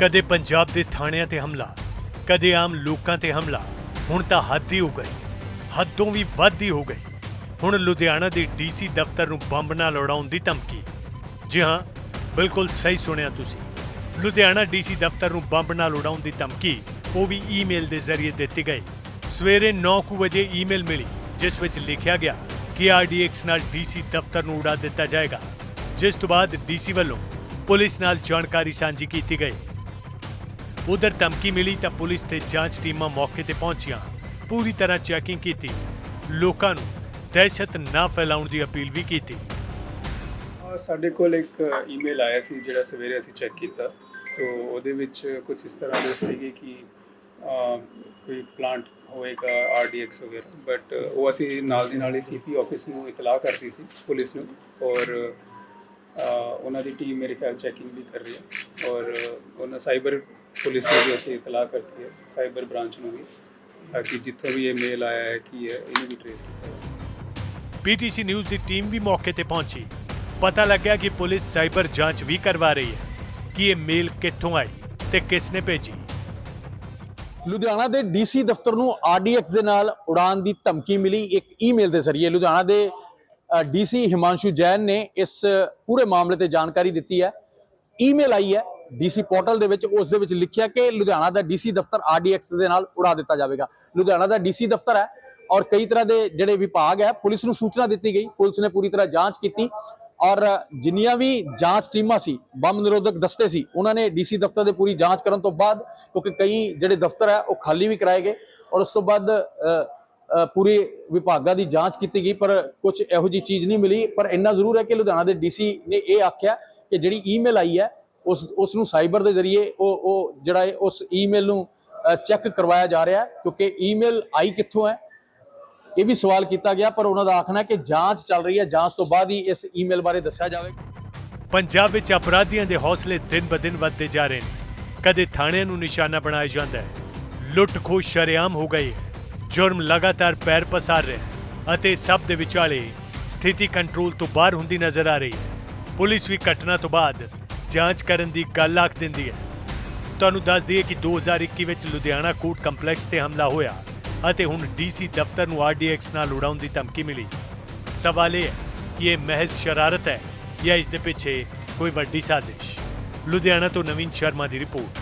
ਕਦੇ ਪੰਜਾਬ ਦੇ ਥਾਣਿਆਂ ਤੇ ਹਮਲਾ, ਕਦੇ ਆਮ ਲੋਕਾਂ ਤੇ ਹਮਲਾ, ਹੁਣ ਤਾਂ ਹੱਦ ਹੀ ਹੋ ਗਈ। ਹੱਦੋਂ ਵੀ ਵੱਧ ਹੀ ਹੋ ਗਈ। ਹੁਣ ਲੁਧਿਆਣਾ ਦੇ ਡੀਸੀ ਦਫ਼ਤਰ ਨੂੰ ਬੰਬ ਨਾਲ ਉਡਾਉਣ ਦੀ ਧਮਕੀ। ਜੀ ਹਾਂ, ਬਿਲਕੁਲ ਸਹੀ ਸੁਣਿਆ ਤੁਸੀਂ। ਲੁਧਿਆਣਾ ਡੀਸੀ ਦਫ਼ਤਰ ਨੂੰ ਬੰਬ ਨਾਲ ਉਡਾਉਣ ਦੀ ਧਮਕੀ, ਉਹ ਵੀ ਈਮੇਲ ਦੇ ਜ਼ਰੀਏ ਦਿੱਤੀ ਗਈ। ਸਵੇਰੇ 9:00 ਵਜੇ ਈਮੇਲ ਮਿਲੀ, ਜਿਸ ਵਿੱਚ ਲਿਖਿਆ ਗਿਆ ਕਿ ਆਰਡੀਐਕਸ ਨਾਲ ਡੀਸੀ ਦਫ਼ਤਰ ਨੂੰ ਉਡਾ ਦਿੱਤਾ ਜਾਏਗਾ। ਜਿਸ ਤੋਂ ਬਾਅਦ ਡੀਸੀ ਵੱਲੋਂ ਪੁਲਿਸ ਨਾਲ ਜਾਣਕਾਰੀ ਸਾਂਝੀ ਕੀਤੀ ਗਈ। ਉਧਰ ਧਮਕੀ ਮਿਲੀ ਤਾਂ ਪੁਲਿਸ ਤੇ ਜਾਂਚ ਟੀਮਾਂ ਮੌਕੇ ਤੇ ਪਹੁੰਚੀਆਂ। ਪੂਰੀ ਤਰ੍ਹਾਂ ਚੈਕਿੰਗ ਕੀਤੀ। ਲੋਕਾਂ ਨੂੰ ਦਹਿਸ਼ਤ ਨਾ ਫੈਲਾਉਣ ਦੀ ਅਪੀਲ ਵੀ ਕੀਤੀ। ਸਾਡੇ ਕੋਲ ਇੱਕ ਈਮੇਲ ਆਇਆ ਸੀ, ਜਿਹੜਾ ਸਵੇਰੇ ਅਸੀਂ ਚੈੱਕ ਕੀਤਾ। ਤੋ ਉਹਦੇ ਵਿੱਚ ਕੁਝ ਇਸ ਤਰ੍ਹਾਂ ਦੇ ਸੀਗੇ ਕਿ ਕੋਈ ਪਲਾਂਟ ਹੋਏਗਾ ਆਰਡੀਐਕਸ ਵਗੈਰਾ। ਬਟ ਉਹ ਅਸੀਂ ਨਾਲ ਦੀ ਨਾਲ ਹੀ ਸੀਪੀ ਆਫਿਸ ਨੂੰ ਇਤਲਾਹ ਕਰਤੀ ਸੀ, ਪੁਲਿਸ ਨੂੰ। ਔਰ ਉਹਨਾਂ ਦੀ ਟੀਮ ਮੇਰੇ ਖਿਆਲ ਚੈਕਿੰਗ ਵੀ ਕਰ ਰਹੀ ਹੈ। ਔਰ, ਉਹਨਾਂ ਸਾਈਬਰ ਪੁਲਿਸ ਨੂੰ ਵੀ ਅਸੀਂ ਇਤਲਾਹ ਕਰਤੀ ਹੈ ਸਾਈਬਰ ਬ੍ਰਾਂਚ ਨੂੰ ਵੀ ਤਾਂ ਕਿ ਜਿੱਥੋਂ ਵੀ ਇਹ ਮੇਲ ਆਇਆ ਹੈ ਕੀ ਹੈ ਇਹਨੂੰ ਵੀ ਟ੍ਰੇਸ ਕੀਤਾ ਜਾਵੇ। ਪੀਟੀਸੀ ਨਿਊਜ਼ ਦੀ ਟੀਮ ਵੀ ਮੌਕੇ ਤੇ ਪਹੁੰਚੀ। ਪਤਾ ਲੱਗਿਆ ਕਿ ਪੁਲਿਸ ਸਾਈਬਰ ਜਾਂਚ ਵੀ ਕਰਵਾ ਰਹੀ ਹੈ ਕਿ ਇਹ ਮੇਲ ਕਿੱਥੋਂ ਆਈ ਤੇ ਕਿਸ ਨੇ ਭੇਜੀ। ਲੁਧਿਆਣਾ ਦੇ ਡੀਸੀ ਦਫ਼ਤਰ ਨੂੰ ਆਰਡੀਐਕਸ ਦੇ ਨਾਲ ਉਡਾਨ ਦੀ ਧਮਕੀ ਮਿਲੀ। ਇੱਕ ਈਮੇਲ ਦੇ ਜ਼ਰੀਏ ਲੁਧਿਆਣਾ ਦੇ ਡੀਸੀ ਹਿਮਾਂਸ਼ੂ ਜੈਨ ਨੇ ਇਸ ਪੂਰੇ ਮਾਮਲੇ ਤੇ ਜਾਣਕਾਰੀ ਦਿੱਤੀ ਹੈ। ਈਮੇਲ ਆਈ ਹੈ ਡੀਸੀ ਪੋਰਟਲ ਦੇ ਵਿੱਚ ਉਸ ਦੇ ਵਿੱਚ ਲਿਖਿਆ ਕਿ ਲੁਧਿਆਣਾ ਦਾ ਡੀਸੀ ਦਫ਼ਤਰ ਆਰਡੀਐਕਸ ਦੇ ਨਾਲ ਉਡਾ ਦਿੱਤਾ ਜਾਵੇਗਾ। ਲੁਧਿਆਣਾ ਦਾ ਡੀਸੀ ਦਫ਼ਤਰ ਹੈ ਔਰ ਕਈ ਤਰ੍ਹਾਂ ਦੇ ਜਿਹੜੇ ਵਿਭਾਗ ਹੈ ਪੁਲਿਸ ਨੂੰ ਸੂਚਨਾ ਦਿੱਤੀ ਗਈ। ਪੁਲਿਸ ਨੇ ਪੂਰੀ ਤਰ੍ਹਾਂ ਜਾਂਚ ਕੀਤੀ ਔਰ ਜਿੰਨੀਆਂ ਵੀ ਜਾਂਚ ਟੀਮਾਂ ਸੀ ਬੰਬ ਨਿਰੋਧਕ ਦਸਤੇ ਸੀ ਉਹਨਾਂ ਨੇ ਡੀਸੀ ਦਫ਼ਤਰ ਦੇ ਪੂਰੀ ਜਾਂਚ ਕਰਨ ਤੋਂ ਬਾਅਦ ਕਿਉਂਕਿ ਕਈ ਜਿਹੜੇ ਦਫ਼ਤਰ ਹੈ ਉਹ ਖਾਲੀ ਵੀ ਕਰਾਏ ਗਏ ਔਰ ਉਸ ਤੋਂ ਬਾਅਦ ਅ, ਪੂਰੇ ਵਿਭਾਗਾਂ ਦੀ ਜਾਂਚ ਕੀਤੀ ਗਈ। ਪਰ ਕੁਝ ਇਹੋ ਜੀ ਚੀਜ਼ ਨਹੀਂ ਮਿਲੀ। ਪਰ ਇੰਨਾ ਜ਼ਰੂਰ ਹੈ ਕਿ ਲੁਧਿਆਣਾ ਦੇ ਡੀਸੀ ਨੇ ਇਹ ਆਖਿਆ ਕਿ ਜਿਹੜੀ ਈਮੇਲ ਆਈ ਹੈ ਉਸ ਉਸ ਨੂੰ ਸਾਈਬਰ ਦੇ ਜ਼ਰੀਏ ਉਹ ਉਹ ਜਿਹੜਾ ਹੈ ਉਸ ਈਮੇਲ ਨੂੰ ਚੈੱਕ ਕਰਵਾਇਆ ਜਾ ਰਿਹਾ ਕਿਉਂਕਿ ਈਮੇਲ ਆਈ ਕਿੱਥੋਂ ਹੈ? ਇਹ ਵੀ ਸਵਾਲ ਕੀਤਾ ਗਿਆ, ਪਰ ਉਹਨਾਂ ਦਾ ਆਖਣਾ ਕਿ ਜਾਂਚ ਚੱਲ ਰਹੀ ਹੈ। ਜਾਂਚ ਤੋਂ ਬਾਅਦ ਹੀ ਇਸ ਈਮੇਲ ਬਾਰੇ ਦੱਸਿਆ ਜਾਵੇਗਾ ਪੰਜਾਬ ਵਿੱਚ ਅਪਰਾਧੀਆਂ ਦੇ ਹੌਸਲੇ ਦਿਨ-ਬਦਿਨ ਵੱਧਦੇ ਜਾ ਰਹੇ ਨੇ। ਕਦੇ ਥਾਣਿਆਂ ਨੂੰ ਨਿਸ਼ਾਨਾ ਬਣਾਇਆ ਜਾਂਦਾ ਹੈ। ਲੁੱਟ ਖੋਹ ਸ਼ਰੇਆਮ ਹੋ ਗਈ ਹੈ। ਜੁਰਮ ਲਗਾਤਾਰ ਪੈਰ ਪਸਾਰ ਰਿਹਾ ਹੈ ਅਤੇ ਸਭ ਦੇ ਵਿਚਾਲੇ ਸਥਿਤੀ ਕੰਟਰੋਲ ਤੋਂ ਬਾਹਰ ਹੁੰਦੀ ਨਜ਼ਰ ਆ ਰਹੀ ਹੈ। ਪੁਲਿਸ ਵੀ ਘਟਨਾ ਤੋਂ ਬਾਅਦ ਜਾਂਚ ਕਰਨ ਦੀ ਗੱਲ ਆਖ ਦਿੰਦੀ ਹੈ। ਤੁਹਾਨੂੰ ਦੱਸ ਦਈਏ ਕਿ 2021 ਵਿੱਚ ਲੁਧਿਆਣਾ ਕੋਰਟ ਕੰਪਲੈਕਸ ਤੇ ਹਮਲਾ ਹੋਇਆ ਅਤੇ ਹੁਣ ਡੀਸੀ ਦਫ਼ਤਰ ਨੂੰ ਆਰਡੀਐਕਸ ਨਾਲ ਉਡਾਉਣ ਦੀ ਧਮਕੀ ਮਿਲੀ। ਸਵਾਲ ਇਹ ਹੈ ਕਿ ਇਹ ਮਹਿਜ਼ ਸ਼ਰਾਰਤ ਹੈ ਜਾਂ ਇਸ ਦੇ ਪਿੱਛੇ ਕੋਈ ਵੱਡੀ ਸਾਜ਼ਿਸ਼? ਲੁਧਿਆਣਾ ਤੋਂ ਨਵੀਨ ਸ਼ਰਮਾ ਦੀ ਰਿਪੋਰਟ।